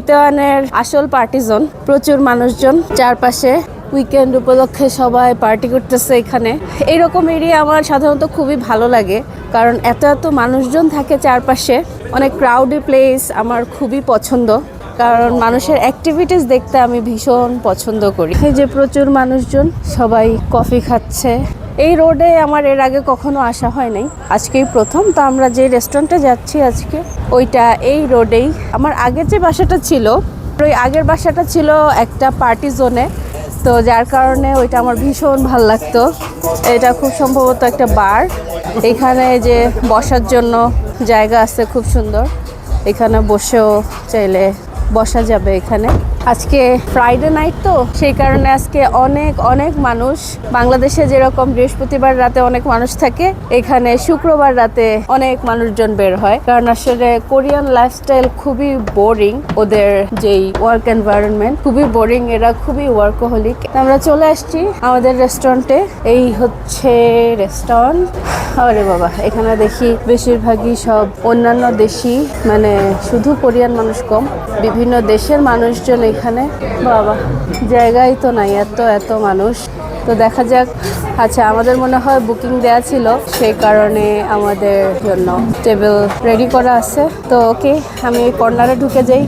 ইতানের আসল পার্টিজন, প্রচুর মানুষজন, চারপাশে উইকেন্ড উপলক্ষে সবাই পার্টি করতেছে এখানে। এইরকম এরিয়া আমার সাধারণত খুবই ভালো লাগে, কারণ এত এত মানুষজন থাকে চারপাশে, অনেক ক্রাউডি প্লেস আমার খুবই পছন্দ, কারণ মানুষের অ্যাক্টিভিটিস দেখতে আমি ভীষণ পছন্দ করি। এই যে প্রচুর মানুষজন, সবাই কফি খাচ্ছে। এই রোডে আমার এর আগে কখনো আসা হয় নাই। আজকেই প্রথম। তো আমরা যে রেস্টুরেন্টে যাচ্ছি আজকে, ওইটা এই রোডেই। আমার আগের যে বাসাটা ছিল, ওই আগের বাসাটা ছিল একটা পার্টি জোনে তো যার কারণে ওইটা আমার ভীষণ ভালো লাগতো। এটা খুব সম্ভবত একটা বার এখানে যে বসার জন্য জায়গা আছে খুব সুন্দর। এখানে বসেও চাইলে বসা যাবে এখানে। আজকে ফ্রাইডে নাইট তো, সেই কারণে আজকে অনেক অনেক মানুষ বাংলাদেশে যেরকম বৃহস্পতিবার রাতে অনেক মানুষ থাকে, এখানে শুক্রবার রাতে অনেক মানুষজন বের হয়। কারণ আসলে কোরিয়ান লাইফস্টাইল খুবই বোরিং ওদের যেই ওয়ার্ক এনভায়রনমেন্ট খুবই বোরিং এরা খুবই ওয়ার্কোহলিক আমরা চলে আসছি আমাদের রেস্টুরেন্টে এই হচ্ছে রেস্টুরেন্ট আরে বাবা, এখানে দেখি বেশিরভাগই সব অন্যান্য দেশি মানে শুধু কোরিয়ান মানুষ কম। বিভিন্ন দেশের মানুষজন এখানে। বাবা, জায়গাই তো নাই, এত এত মানুষ। তো দেখা যাক। আচ্ছা আমাদের মনে হয় বুকিং দেয়া ছিল, সেই কারণে আমাদের জন্য টেবিল রেডি করা আছে। তো ওকে আমি কর্নারে ঢুকে যাই।